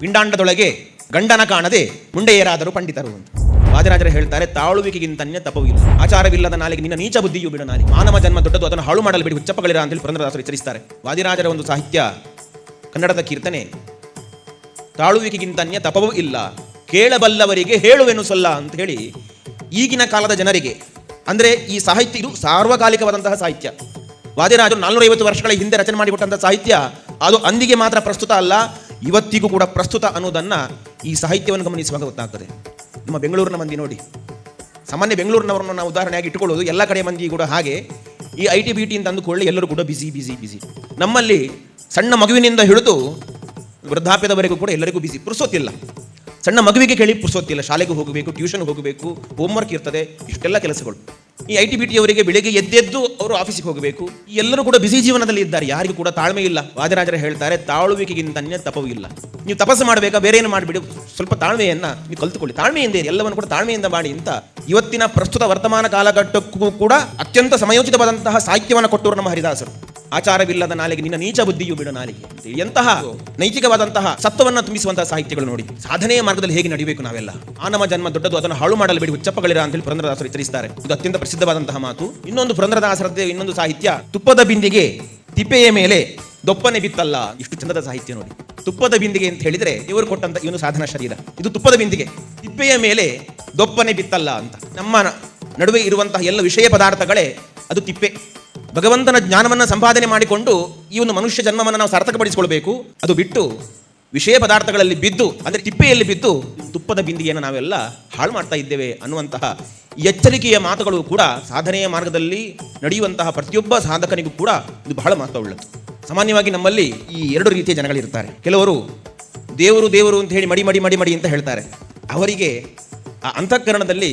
ಪಿಂಡಾಂಡದೊಳಗೆ ಗಂಡನ ಕಾಣದೆ ಮುಂಡೆಯರಾದರೂ ಪಂಡಿತರು ಅಂತ. ವಾದಿರಾಜರು ಹೇಳ್ತಾರೆ ತಾಳುವಿಕೆಗಿಂತನ್ಯ ತಪವಿಲ್ಲ ಆಚಾರವಿಲ್ಲದ ನಾಲಿಗೆ ನಿನ್ನ ನೀಚ ಬುದ್ಧಿಯು ಬಿಡ ನಾಲಿ ಮಾನವ ಜನ್ಮ ದೊಡ್ಡದು, ಅದನ್ನು ಹಾಳು ಮಾಡಲು ಬಿಡಿ, ಹುಚ್ಚಪ್ಪಗಳಿರ ಅಂತೇಳಿ ಪುರಂದರದಾಸರು ಎಚ್ಚರಿಸ್ತಾರೆ. ವಾದಿರಾಜರ ಒಂದು ಸಾಹಿತ್ಯ, ಕನ್ನಡದ ಕೀರ್ತನೆ ತಾಳುವಿಕೆಗಿಂತನ್ಯ ತಪವೂ ಇಲ್ಲ. ಕೇಳಬಲ್ಲವರಿಗೆ ಹೇಳುವೆನು ಸಲ್ಲ ಅಂತ ಹೇಳಿ ಈಗಿನ ಕಾಲದ ಜನರಿಗೆ, ಅಂದರೆ ಈ ಸಾಹಿತ್ಯ ಇದು ಸಾರ್ವಕಾಲಿಕವಾದಂತಹ ಸಾಹಿತ್ಯ. ವಾದಿರಾಜರು ನಾಲ್ನೂರೈವತ್ತು ವರ್ಷಗಳ ಹಿಂದೆ ರಚನೆ ಮಾಡಿಕೊಟ್ಟಂತಹ ಸಾಹಿತ್ಯ, ಅದು ಅಂದಿಗೆ ಮಾತ್ರ ಪ್ರಸ್ತುತ ಅಲ್ಲ ಇವತ್ತಿಗೂ ಕೂಡ ಪ್ರಸ್ತುತ ಅನ್ನೋದನ್ನು ಈ ಸಾಹಿತ್ಯವನ್ನು ಗಮನಿಸುವಾಗ ಗೊತ್ತಾಗ್ತದೆ. ನಮ್ಮ ಬೆಂಗಳೂರಿನ ಮಂದಿ ನೋಡಿ. ಸಾಮಾನ್ಯ ಬೆಂಗಳೂರಿನವರನ್ನು ನಾವು ಉದಾಹರಣೆಯಾಗಿ ಇಟ್ಟುಕೊಳ್ಳೋದು ಎಲ್ಲ ಕಡೆ ಮಂದಿ ಕೂಡ ಹಾಗೆ. ಈ ಐ ಟಿ ಬಿ ಟಿ ಅಂತ ಅಂದುಕೊಳ್ಳಿ ಎಲ್ಲರೂ ಕೂಡ ಬಿಸಿ ಬಿಸಿ ಬಿಸಿ ನಮ್ಮಲ್ಲಿ ಸಣ್ಣ ಮಗುವಿನಿಂದ ಹಿಡಿದು ವೃದ್ಧಾಪ್ಯದವರೆಗೂ ಕೂಡ ಎಲ್ಲರಿಗೂ ಬಿಸಿ ಪುರುಸೋತಿಲ್ಲ. ಸಣ್ಣ ಮಗುವಿಗೆ ಕೇಳಿ ಪುರುಸೋತಿಲ್ಲ. ಶಾಲೆಗೆ ಹೋಗಬೇಕು ಟ್ಯೂಷನ್ ಹೋಗಬೇಕು ಹೋಮ್ವರ್ಕ್ ಇರ್ತದೆ. ಇಷ್ಟೆಲ್ಲ ಕೆಲಸಗಳು. ಈ ಐ ಟಿ ಅವರಿಗೆ ಬೆಳಿಗ್ಗೆ ಎದ್ದೆದ್ದು ಅವರು ಆಫೀಸಿಗೆ ಹೋಗಬೇಕು. ಎಲ್ಲರೂ ಕೂಡ ಬಿಸಿ ಜೀವನದಲ್ಲಿ ಇದ್ದಾರೆ. ಯಾರಿಗೂ ಕೂಡ ತಾಳ್ಮೆ ಇಲ್ಲ. ವಾದರಾಜರು ಹೇಳ್ತಾರೆ, ತಾಳುವಿಕೆಗಿಂತ ತಪವು ಇಲ್ಲ. ನೀವು ತಪಸ್ಸು ಮಾಡಬೇಕಾ? ಬೇರೆ ಏನು ಮಾಡಿಬಿಡಿ. ಸ್ವಲ್ಪ ತಾಳ್ಮೆಯನ್ನ ನೀವು ಕಲ್ತುಕೊಳ್ಳಿ. ತಾಳ್ಮೆಯಿಂದ ಎಲ್ಲವನ್ನು ಕೂಡ ತಾಳ್ಮೆಯಿಂದ ಮಾಡಿ ಅಂತ ಇವತ್ತಿನ ಪ್ರಸ್ತುತ ವರ್ತಮಾನ ಕಾಲಘಟ್ಟಕ್ಕೂ ಕೂಡ ಅತ್ಯಂತ ಸಮಯೋಚಿತವಾದಂತಹ ಸಾಹಿತ್ಯವನ್ನು ಕೊಟ್ಟವರು ನಮ್ಮ ಹರಿದಾಸರು. ಆಚಾರವಿಲ್ಲದ ನಾಲಿಗೆ ನಿನ್ನ ನೀಚ ಬುದ್ಧಿಯು ಬಿಡ ನಾಲಿಗೆ ಎಂತಹ ನೈತಿಕವಾದಂತಹ ಸತ್ವವನ್ನು ತುಂಬಿಸುವಂತಹ ಸಾಹಿತ್ಯಗಳು ನೋಡಿ. ಸಾಧನೆಯ ಮಾರ್ಗದಲ್ಲಿ ಹೇಗೆ ನಡೆಯಬೇಕು ನಾವೆಲ್ಲ? ಆನಮ ಜನ್ಮ ದೊಡ್ಡದು, ಅದನ್ನು ಹಾಳು ಮಾಡಲು ಬಿಡಿ ಉಚ್ಚಪ್ಪಗಳಿರ ಅಂತ ಹೇಳಿ ಪುರಂದ್ರದಾಸರು ಎಚ್ಚರಿಸ್ತಾರೆ. ಇದು ಅತ್ಯಂತ ಪ್ರಸಿದ್ಧವಾದಂತಹ ಮಾತು. ಇನ್ನೊಂದು ಪುರಂದ್ರದಾಸರದ್ದೇ, ಇನ್ನೊಂದು ಸಾಹಿತ್ಯ. ತುಪ್ಪದ ಬಿಂದಿಗೆ ತಿಪ್ಪೆಯ ಮೇಲೆ ದೊಪ್ಪನೆ ಬಿತ್ತಲ್ಲ. ಇಷ್ಟು ಚಂದದ ಸಾಹಿತ್ಯ ನೋಡಿ. ತುಪ್ಪದ ಬಿಂದಿಗೆ ಅಂತ ಹೇಳಿದ್ರೆ ಇವರು ಕೊಟ್ಟಂತ ಇವನು ಸಾಧನ ಶರೀರ. ಇದು ತುಪ್ಪದ ಬಿಂದಿಗೆ. ತಿಪ್ಪೆಯ ಮೇಲೆ ದೊಪ್ಪನೆ ಬಿತ್ತಲ್ಲ ಅಂತ. ನಮ್ಮ ನಡುವೆ ಇರುವಂತಹ ಎಲ್ಲ ವಿಷಯ ಪದಾರ್ಥಗಳೇ ಅದು ತಿಪ್ಪೆ. ಭಗವಂತನ ಜ್ಞಾನವನ್ನು ಸಂಪಾದನೆ ಮಾಡಿಕೊಂಡು ಈ ಒಂದು ಮನುಷ್ಯ ಜನ್ಮವನ್ನು ನಾವು ಸಾರ್ಥಕಪಡಿಸಿಕೊಳ್ಬೇಕು. ಅದು ಬಿಟ್ಟು ವಿಷಯ ಪದಾರ್ಥಗಳಲ್ಲಿ ಬಿದ್ದು, ಅಂದರೆ ತಿಪ್ಪೆಯಲ್ಲಿ ಬಿದ್ದು ತುಪ್ಪದ ಬಿಂದಿಗೆಯನ್ನು ನಾವೆಲ್ಲ ಹಾಳು ಮಾಡ್ತಾ ಇದ್ದೇವೆ ಅನ್ನುವಂತಹ ಎಚ್ಚರಿಕೆಯ ಮಾತುಗಳು ಕೂಡ ಸಾಧನೆಯ ಮಾರ್ಗದಲ್ಲಿ ನಡೆಯುವಂತಹ ಪ್ರತಿಯೊಬ್ಬ ಸಾಧಕನಿಗೂ ಕೂಡ ಇದು ಬಹಳ ಮಹತ್ವವುಳ್ಳದ್ದು. ಸಾಮಾನ್ಯವಾಗಿ ನಮ್ಮಲ್ಲಿ ಈ ಎರಡು ರೀತಿಯ ಜನಗಳಿರ್ತಾರೆ. ಕೆಲವರು ದೇವರು ದೇವರು ಅಂತ ಹೇಳಿ ಮಡಿ ಮಡಿ ಮಡಿ ಮಡಿ ಅಂತ ಹೇಳ್ತಾರೆ. ಅವರಿಗೆ ಆ ಅಂತಃಕರಣದಲ್ಲಿ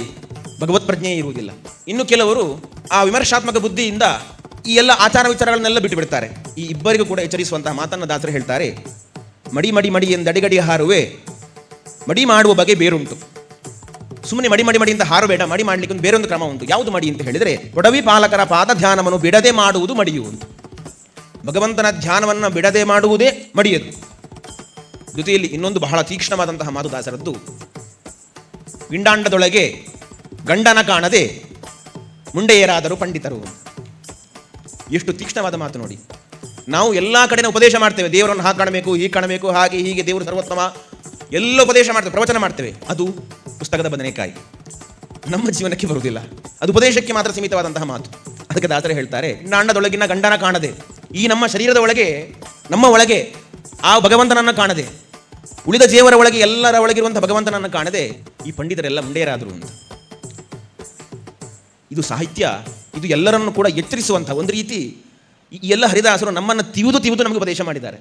ಭಗವತ್ ಪ್ರಜ್ಞೆ ಇರುವುದಿಲ್ಲ. ಇನ್ನು ಕೆಲವರು ಆ ವಿಮರ್ಶಾತ್ಮಕ ಬುದ್ಧಿಯಿಂದ ಈ ಎಲ್ಲ ಆಚಾರ ವಿಚಾರಗಳನ್ನೆಲ್ಲ ಬಿಟ್ಟು ಬಿಡ್ತಾರೆ ಈ ಇಬ್ಬರಿಗೂ ಕೂಡ ಎಚ್ಚರಿಸುವಂತಹ ಮಾತನ್ನು ದಾಸರು ಹೇಳ್ತಾರೆ, ಮಡಿ ಮಡಿ ಮಡಿ ಎಂದಡಿಗಡಿ ಹಾರುವೆ, ಮಡಿ ಮಾಡುವ ಬಗೆ ಬೇರುಂಟು. ಸುಮ್ಮನೆ ಮಡಿ ಮಡಿ, ಮಡಿಯಿಂದ ಹಾರಬೇಡ ಮಡಿ ಮಾಡ್ಲಿಕ್ಕೆ ಒಂದು ಬೇರೊಂದು ಕ್ರಮ ಉಂಟು. ಯಾವುದು ಮಡಿ ಅಂತ ಹೇಳಿದರೆ, ಒಡವಿ ಪಾಲಕರ ಪಾದ ಧ್ಯಾನವನ್ನು ಬಿಡದೆ ಮಾಡುವುದು ಮಡಿಯು ಅಂತ ಭಗವಂತನ ಧ್ಯಾನವನ್ನು ಬಿಡದೆ ಮಾಡುವುದೇ ಮಡಿಯದು. ಜೊತೆಯಲ್ಲಿ ಇನ್ನೊಂದು ಬಹಳ ತೀಕ್ಷ್ಣವಾದಂತಹ ಮಾತು ದಾಸರದ್ದು ಪಿಂಡಾಂಡದೊಳಗೆ ಗಂಡನ ಕಾಣದೆ ಮುಂಡೆಯರಾದರು ಪಂಡಿತರು ಎಷ್ಟು ತೀಕ್ಷ್ಣವಾದ ಮಾತು ನೋಡಿ. ನಾವು ಎಲ್ಲ ಕಡೆನ ಉಪದೇಶ ಮಾಡ್ತೇವೆ. ದೇವರನ್ನು ಹಾಗೆ ಕಾಣಬೇಕು, ಹೀಗೆ ಕಾಣಬೇಕು, ಹಾಗೆ ಹೀಗೆ ದೇವರು ಸರ್ವೋತ್ತಮ. ಎಲ್ಲ ಉಪದೇಶ ಮಾಡ್ತೇವೆ, ಪ್ರವಚನ ಮಾಡ್ತೇವೆ. ಅದು ಪುಸ್ತಕದ ಬದನೆಕಾಯಿ. ನಮ್ಮ ಜೀವನಕ್ಕೆ ಬರುವುದಿಲ್ಲ. ಅದು ಉಪದೇಶಕ್ಕೆ ಮಾತ್ರ ಸೀಮಿತವಾದಂತಹ ಮಾತು. ಅದಕ್ಕೆ ದಾಸರ ಹೇಳ್ತಾರೆ ಅಣ್ಣದೊಳಗಿನ ಗಂಡನ ಕಾಣದೆ, ಈ ನಮ್ಮ ಶರೀರದ ಒಳಗೆ, ನಮ್ಮ ಒಳಗೆ, ಆ ಭಗವಂತನನ್ನು ಕಾಣದೆ, ಉಳಿದ ಜೀವರ ಒಳಗೆ ಎಲ್ಲರ ಒಳಗಿರುವಂತಹ ಭಗವಂತನನ್ನು ಕಾಣದೆ, ಈ ಪಂಡಿತರೆಲ್ಲ ಮುಂಡೆಯರಾದರು ಅಂತ. ಇದು ಸಾಹಿತ್ಯ. ಇದು ಎಲ್ಲರನ್ನು ಕೂಡ ಎಚ್ಚರಿಸುವಂಥ ಒಂದು ರೀತಿ ಈ ಎಲ್ಲ ಹರಿದಾಸರು ನಮ್ಮನ್ನು ತಿವಿದು ತಿವಿದು ನಮಗೆ ಉಪದೇಶ ಮಾಡಿದ್ದಾರೆ.